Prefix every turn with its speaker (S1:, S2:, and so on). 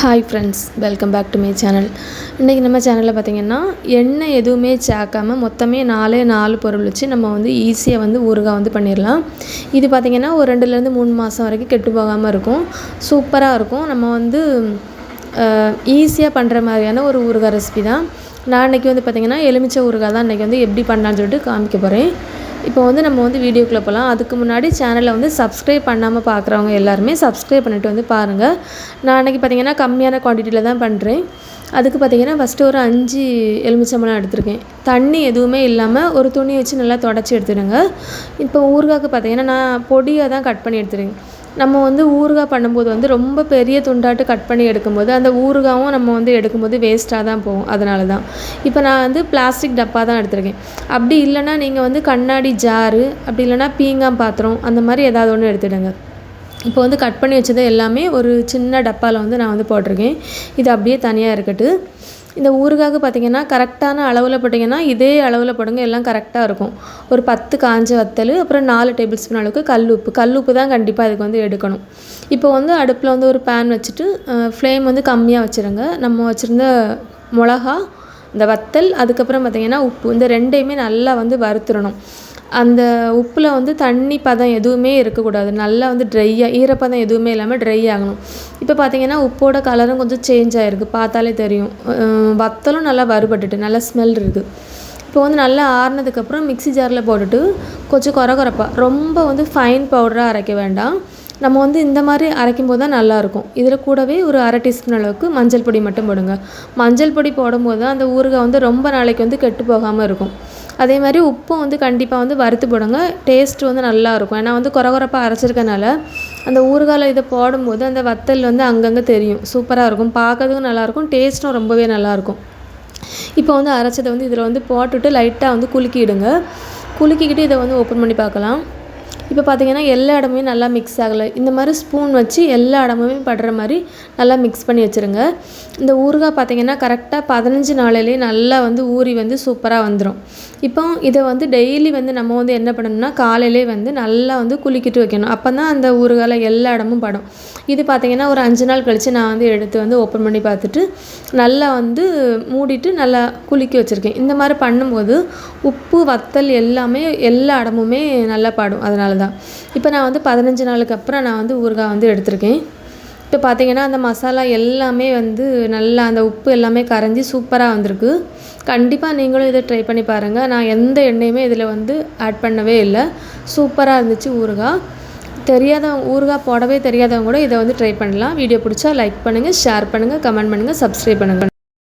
S1: Hi friends welcome back to my channel இன்றைக்கி நம்ம சேனலில் பார்த்திங்கன்னா எண்ணெய் எதுவுமே சேர்க்காம மொத்தமே நாலே நாலு பொருள் வச்சு நம்ம வந்து ஈஸியாக வந்து ஊறுகாய் வந்து பண்ணிடலாம் இது பார்த்திங்கன்னா ஒரு ரெண்டுலேருந்து மூணு மாதம் வரைக்கும் கெட்டு போகாமல் இருக்கும். சூப்பராக இருக்கும். நம்ம வந்து ஈஸியாக பண்ணுற மாதிரியான ஒரு ஊறுகாய் ரெசிபி தான். நான் இன்றைக்கி வந்து பார்த்திங்கன்னா எலுமிச்சை ஊறுகாய் தான் இன்றைக்கி வந்து எப்படி பண்ணலான்னு சொல்லிட்டு காமிக்க போகிறேன் இப்போ வந்து நம்ம வந்து வீடியோக்குள்ளே போகலாம் அதுக்கு முன்னாடி சேனலை வந்து சப்ஸ்கிரைப் பண்ணாமல் பார்க்குறவங்க எல்லாருமே சப்ஸ்கிரைப் பண்ணிவிட்டு வந்து பாருங்கள் நான் அன்றைக்கி பார்த்திங்கன்னா கம்மியான குவான்டிட்டியில் தான் பண்ணுறேன் அதுக்கு பார்த்திங்கன்னா ஃபஸ்ட்டு ஒரு அஞ்சு எலுமிச்சம்பழம் எடுத்திருக்கேன். தண்ணி எதுவுமே இல்லாமல் ஒரு துணி வச்சு நல்லா தொடச்சி எடுத்துடுங்க. இப்போ ஊறுகாய்க்கு பார்த்திங்கன்னா நான் பொடியாக தான் கட் பண்ணி எடுத்துருக்கேன் நம்ம வந்து ஊறுகாய் பண்ணும்போது வந்து ரொம்ப பெரிய துண்டாட்டு கட் பண்ணி எடுக்கும்போது அந்த ஊறுகாயும் நம்ம வந்து எடுக்கும்போது வேஸ்ட்டாக தான் போகும். அதனால தான். இப்போ நான் வந்து பிளாஸ்டிக் டப்பா தான் எடுத்திருக்கேன். அப்படி இல்லைனா நீங்கள் வந்து கண்ணாடி ஜாரு அப்படி இல்லைனா பீங்காம் பாத்திரம் அந்த மாதிரி ஏதாவது ஒன்று எடுத்துடுங்க. இப்போ வந்து கட் பண்ணி வச்சது எல்லாமே ஒரு சின்ன டப்பாவில் வந்து நான் வந்து போட்டிருக்கேன். இது அப்படியே தனியாக இருக்கட்டும். இந்த ஊறுகாய்க்கு பார்த்திங்கன்னா கரெக்டான அளவில் போட்டிங்கன்னா இதே அளவில் போடுங்க எல்லாம் கரெக்டாக இருக்கும். ஒரு பத்து காஞ்ச வத்தல் அப்புறம் நாலு டேபிள் ஸ்பூன் அளவுக்கு கல் உப்பு. கல் உப்பு தான் கண்டிப்பாக இதுக்கு வந்து எடுக்கணும். இப்போ வந்து அடுப்பில் வந்து ஒரு பேன் வச்சுட்டு ஃப்ளேம் வந்து கம்மியாக வச்சுருங்க. நம்ம வச்சுருந்த மிளகா இந்த வத்தல் அதுக்கப்புறம் பார்த்திங்கன்னா உப்பு இந்த ரெண்டையுமே நல்லா வந்து வறுத்துடணும். அந்த உப்பில் வந்து தண்ணி பதம் எதுவுமே இருக்கக்கூடாது. நல்லா வந்து ட்ரையாக ஈரப்பதம் எதுவுமே இல்லாமல் ட்ரை ஆகணும். இப்போ பார்த்தீங்கன்னா உப்போட கலரும் கொஞ்சம் சேஞ்ச் ஆகிருக்கு பார்த்தாலே தெரியும். வத்தலும் நல்லா வறுபட்டுட்டு நல்லா ஸ்மெல் இருக்குது இப்போ வந்து நல்லா ஆறுனதுக்கப்புறம் மிக்சி ஜாரில் போட்டுட்டு கொஞ்சம் குறை குறைப்பாக ரொம்ப வந்து ஃபைன் பவுடராக அரைக்க வேண்டாம். நம்ம வந்து இந்த மாதிரி அரைக்கும் போது தான் நல்லாயிருக்கும் இதில் கூடவே ஒரு அரை டீஸ்பூன் அளவுக்கு மஞ்சள் பொடி மட்டும் போடுங்க. மஞ்சள் பொடி போடும்போது தான் அந்த ஊறுகாய் வந்து ரொம்ப நாளைக்கு வந்து கெட்டு போகாமல் இருக்கும். அதே மாதிரி உப்பும் வந்து கண்டிப்பாக வந்து வறுத்து போடுங்க. டேஸ்ட் வந்து நல்லாயிருக்கும் ஏன்னா வந்து குறகுறப்பாக அரைச்சிருக்கனால அந்த ஊறுகாயில் இதை போடும்போது அந்த வத்தல் வந்து அங்கங்கே தெரியும். சூப்பராக இருக்கும். பார்க்கறதுக்கும் நல்லாயிருக்கும் டேஸ்ட்டும் ரொம்பவே நல்லாயிருக்கும் இப்போ வந்து அரைச்சதை வந்து இதில் வந்து போட்டுட்டு லைட்டாக வந்து குலுக்கிடுங்க. குலுக்கிக்கிட்டு இதை வந்து ஓப்பன் பண்ணி பார்க்கலாம். இப்போ பார்த்தீங்கன்னா எல்லா இடமுமே நல்லா மிக்ஸ் ஆகலை. இந்த மாதிரி ஸ்பூன் வச்சு எல்லா இடமுமே படுற மாதிரி நல்லா மிக்ஸ் பண்ணி வச்சுருங்க. இந்த ஊறுகாய் பார்த்தீங்கன்னா கரெக்டாக பதினஞ்சு நாளிலே நல்லா வந்து ஊறி வந்து சூப்பராக வந்துடும் இப்போ இதை வந்து டெய்லி வந்து நம்ம வந்து என்ன பண்ணணும்னா காலையிலே வந்து நல்லா வந்து குளிக்கிட்டு வைக்கணும். அப்போ தான் அந்த ஊறுகாயில் எல்லா இடமும் படும். இது பார்த்திங்கன்னா ஒரு அஞ்சு நாள் கழித்து நான் வந்து எடுத்து வந்து ஓப்பன் பண்ணி பார்த்துட்டு நல்லா வந்து மூடிட்டு நல்லா குளிக்க வச்சுருக்கேன். இந்த மாதிரி பண்ணும்போது உப்பு வத்தல் எல்லாமே எல்லா இடமுமே நல்லா பாடும். அதனால தான். இப்போ நான் வந்து பதினஞ்சு நாளுக்கு அப்புறம் நான் வந்து ஊறுகாய் வந்து எடுத்திருக்கேன். இப்போ பார்த்தீங்கன்னா அந்த மசாலா எல்லாமே வந்து நல்லா அந்த உப்பு எல்லாமே கரைஞ்சி சூப்பராக வந்திருக்கு. கண்டிப்பாக நீங்களும் இதை ட்ரை பண்ணி பாருங்கள் நான் எந்த எண்ணெயுமே இதில் வந்து ஆட் பண்ணவே இல்லை. சூப்பராக இருந்துச்சு ஊறுகாய். தெரியாதவங்க ஊறுகாய் போடவே தெரியாதவங்க கூட இதை வந்து ட்ரை பண்ணலாம். வீடியோ பிடிச்சா லைக் பண்ணுங்கள் ஷேர் பண்ணுங்கள் கமெண்ட் பண்ணுங்கள் சப்ஸ்கிரைப் பண்ணுங்கள்